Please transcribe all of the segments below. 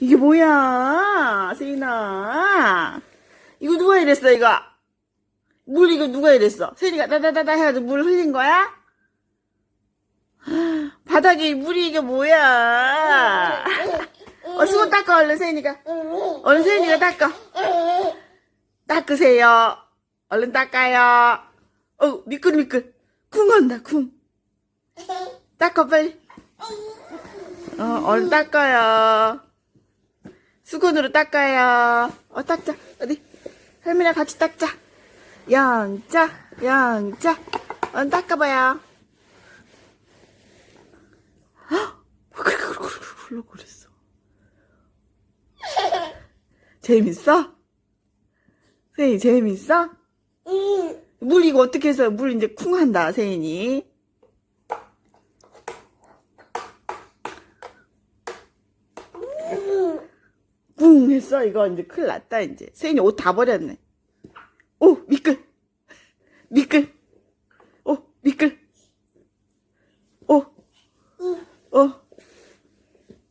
이게 뭐야, 세인아. 이거 누가 이랬어, 이거? 물 이거 누가 이랬어? 세인이가 따다다다 해가지고 물 흘린 거야? 바닥에 물이 이게 뭐야? 어, 수건 닦아, 얼른 세인이가. 얼른 세인이가 닦아. 닦으세요. 얼른 닦아요. 어, 미끌미끌. 쿵 한다, 쿵. 닦아, 빨리. 어, 얼른 닦아요. 수건으로 닦아요. 어, 닦자. 어디? 할머니랑 같이 닦자. 영자, 영자. 얼른 닦아봐요. 헉! 그랬어. 재밌어? 세인이 재밌어? 물 이거 어떻게 해서 물 이제 쿵 한다, 세인이. 쿵 했어, 이거 이제 큰일 났다, 이제. 세인이 옷 다 버렸네. 오, 미끌. 미끌. 오, 미끌. 오, 어.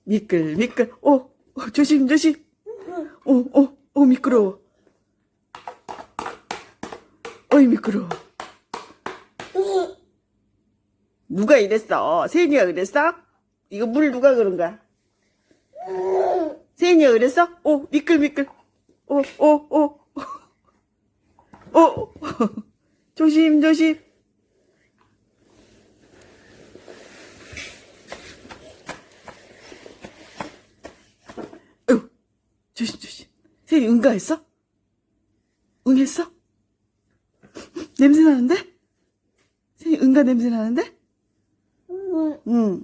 미끌, 미끌. 오, 어, 조심, 조심. 오, 오, 오, 미끄러워. 어이, 미끄러워. 누가 이랬어? 세인이가 그랬어? 이거 물 누가 그런 거야? 세인이가 그랬어? 오, 미끌, 미끌. 오, 오, 오. 오, 조심, 조심. 어휴, 조심, 조심. 세인이 응가했어? 응했어? 냄새 나는데? 세인이 응가 냄새 나는데? 응.